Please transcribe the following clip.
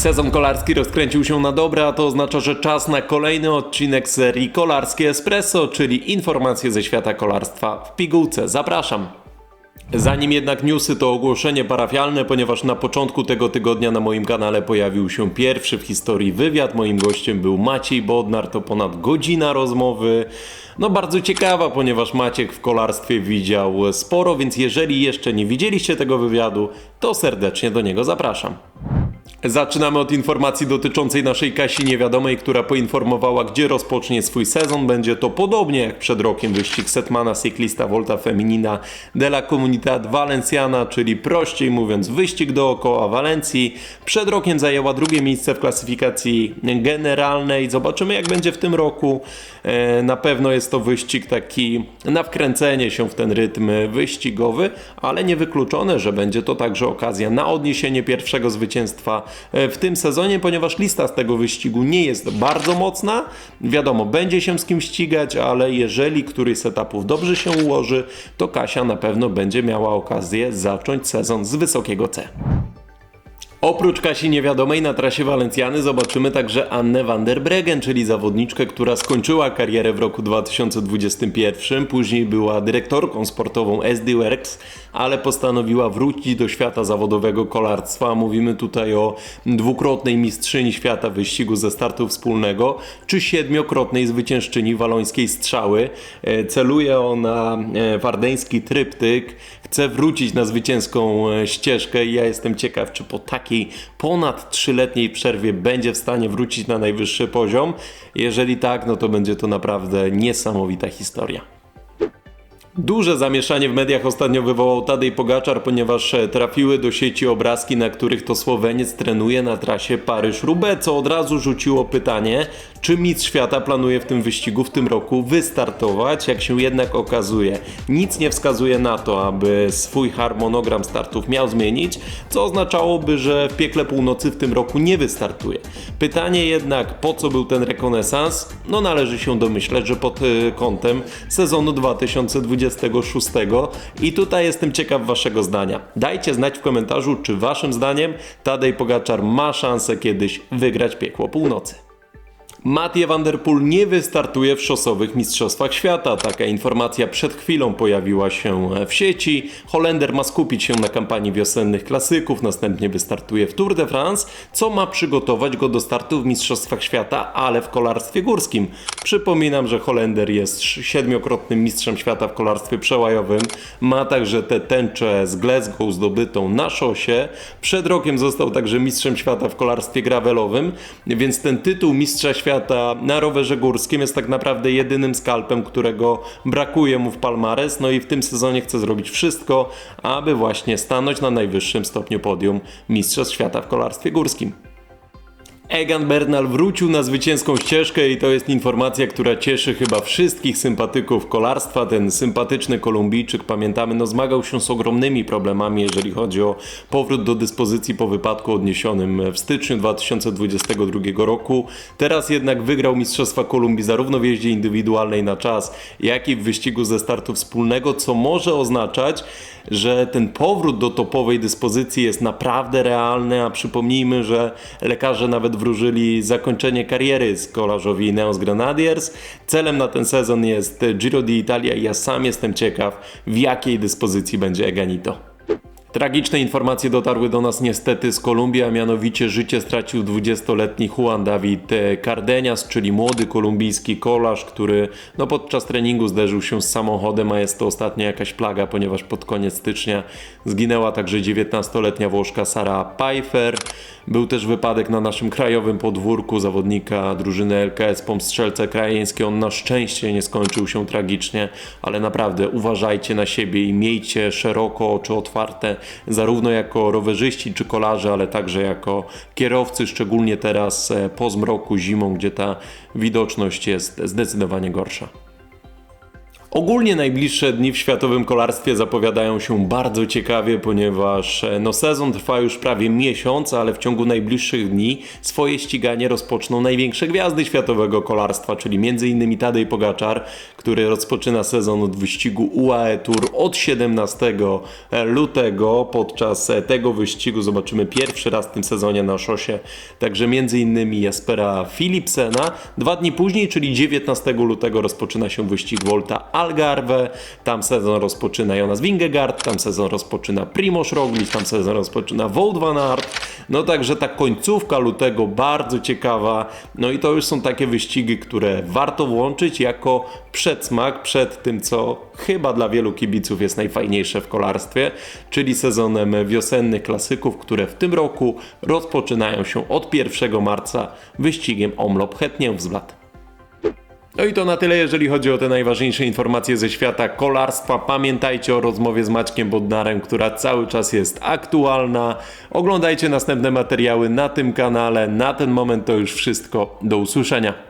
Sezon kolarski rozkręcił się na dobre, a to oznacza, że czas na kolejny odcinek serii Kolarskie Espresso, czyli informacje ze świata kolarstwa w pigułce. Zapraszam! Zanim jednak newsy, to ogłoszenie parafialne, ponieważ na początku tego tygodnia na moim kanale pojawił się pierwszy w historii wywiad. Moim gościem był Maciej Bodnar, to ponad godzina rozmowy. No bardzo ciekawa, ponieważ Maciek w kolarstwie widział sporo, więc jeżeli jeszcze nie widzieliście tego wywiadu, to serdecznie do niego zapraszam. Zaczynamy od informacji dotyczącej naszej Kasi Niewiadomej, która poinformowała, gdzie rozpocznie swój sezon. Będzie to podobnie jak przed rokiem wyścig Setmana Ciclista Volta Feminina de la Comunidad Valenciana, czyli prościej mówiąc wyścig dookoła Walencji. Przed rokiem zajęła drugie miejsce w klasyfikacji generalnej. Zobaczymy jak będzie w tym roku. E, Na pewno jest to wyścig taki na wkręcenie się w ten rytm wyścigowy, ale niewykluczone, że będzie to także okazja na odniesienie pierwszego zwycięstwa w tym sezonie, ponieważ lista z tego wyścigu nie jest bardzo mocna. Wiadomo, będzie się z kim ścigać, ale jeżeli któryś z etapów dobrze się ułoży, to Kasia na pewno będzie miała okazję zacząć sezon z wysokiego C. Oprócz Kasi Niewiadomej na trasie Walencjany zobaczymy także Annę van der Breggen, czyli zawodniczkę, która skończyła karierę w roku 2021. Później była dyrektorką sportową SD Works, ale postanowiła wrócić do świata zawodowego kolarstwa. Mówimy tutaj o dwukrotnej mistrzyni świata wyścigu ze startu wspólnego, czy siedmiokrotnej zwyciężczyni walońskiej strzały. E, Celuje ona e, w ardeński tryptyk, chce wrócić na zwycięską e, ścieżkę i ja jestem ciekaw, czy po takiej ponad trzyletniej przerwie będzie w stanie wrócić na najwyższy poziom. Jeżeli tak, no to będzie to naprawdę niesamowita historia. Duże zamieszanie w mediach ostatnio wywołał Tadej Pogaczar, ponieważ e, trafiły do sieci obrazki, na których to Słoweniec trenuje na trasie Paryż-Roubaix, co od razu rzuciło pytanie, czy mistrz świata planuje w tym wyścigu w tym roku wystartować. Jak się jednak okazuje, nic nie wskazuje na to, aby swój harmonogram startów miał zmienić, co oznaczałoby, że w piekle północy w tym roku nie wystartuje. Pytanie jednak, po co był ten rekonesans? No należy się domyśleć, że pod e, kątem sezonu 2026 i tutaj jestem ciekaw waszego zdania. Dajcie znać w komentarzu, czy waszym zdaniem Tadej Pogaczar ma szansę kiedyś wygrać piekło północy. Mathieu van der Poel nie wystartuje w szosowych Mistrzostwach Świata. Taka informacja przed chwilą pojawiła się w sieci. Holender ma skupić się na kampanii wiosennych klasyków, następnie wystartuje w Tour de France, co ma przygotować go do startu w Mistrzostwach Świata, ale w kolarstwie górskim. Przypominam, że Holender jest siedmiokrotnym mistrzem świata w kolarstwie przełajowym. Ma także tę tęczę z Glasgow zdobytą na szosie. Przed rokiem został także mistrzem świata w kolarstwie gravelowym, więc ten tytuł mistrza świata na rowerze górskim jest tak naprawdę jedynym skalpem, którego brakuje mu w Palmares. No i w tym sezonie chce zrobić wszystko, aby właśnie stanąć na najwyższym stopniu podium Mistrzostw Świata w kolarstwie górskim. Egan Bernal wrócił na zwycięską ścieżkę i to jest informacja, która cieszy chyba wszystkich sympatyków kolarstwa. Ten sympatyczny Kolumbijczyk, pamiętamy, no zmagał się z ogromnymi problemami, jeżeli chodzi o powrót do dyspozycji po wypadku odniesionym w styczniu 2022 roku. Teraz jednak wygrał Mistrzostwa Kolumbii zarówno w jeździe indywidualnej na czas, jak i w wyścigu ze startu wspólnego, co może oznaczać, że ten powrót do topowej dyspozycji jest naprawdę realny, a przypomnijmy, że lekarze nawet wróżyli zakończenie kariery z kolarzowi Ineos Grenadiers. Celem na ten sezon jest Giro d'Italia i ja sam jestem ciekaw, w jakiej dyspozycji będzie Eganito. Tragiczne informacje dotarły do nas niestety z Kolumbii, a mianowicie życie stracił 20-letni Juan David Cardenias, czyli młody kolumbijski kolarz, który no, podczas treningu zderzył się z samochodem, a jest to ostatnia jakaś plaga, ponieważ pod koniec stycznia zginęła także 19-letnia Włoszka Sara Pfeiffer. Był też wypadek na naszym krajowym podwórku zawodnika drużyny LKS Pomstrzelce Krajeńskie. On na szczęście nie skończył się tragicznie, ale naprawdę uważajcie na siebie i miejcie szeroko oczy otwarte, zarówno jako rowerzyści czy kolarze, ale także jako kierowcy, szczególnie teraz e, po zmroku, zimą, gdzie ta widoczność jest zdecydowanie gorsza. Ogólnie najbliższe dni w światowym kolarstwie zapowiadają się bardzo ciekawie, ponieważ e, no, sezon trwa już prawie miesiąc, ale w ciągu najbliższych dni swoje ściganie rozpoczną największe gwiazdy światowego kolarstwa, czyli m.in. Tadej Pogaczar, który rozpoczyna sezon od wyścigu UAE Tour od 17 lutego. Podczas e, tego wyścigu zobaczymy pierwszy raz w tym sezonie na szosie także m.in. Jaspera Philipsena. Dwa dni później, czyli 19 lutego rozpoczyna się wyścig Volta Algarve, tam sezon rozpoczyna Jonas Vingegaard, tam sezon rozpoczyna Primoz Roglic, tam sezon rozpoczyna Wout van Aert. No także ta końcówka lutego bardzo ciekawa. No i to już są takie wyścigi, które warto włączyć jako przedsmak przed tym, co chyba dla wielu kibiców jest najfajniejsze w kolarstwie, czyli sezonem wiosennych klasyków, które w tym roku rozpoczynają się od 1 marca wyścigiem Omlop Hetniewsblad. No i to na tyle, jeżeli chodzi o te najważniejsze informacje ze świata kolarstwa. Pamiętajcie o rozmowie z Maćkiem Bodnarem, która cały czas jest aktualna. Oglądajcie następne materiały na tym kanale. Na ten moment to już wszystko. Do usłyszenia.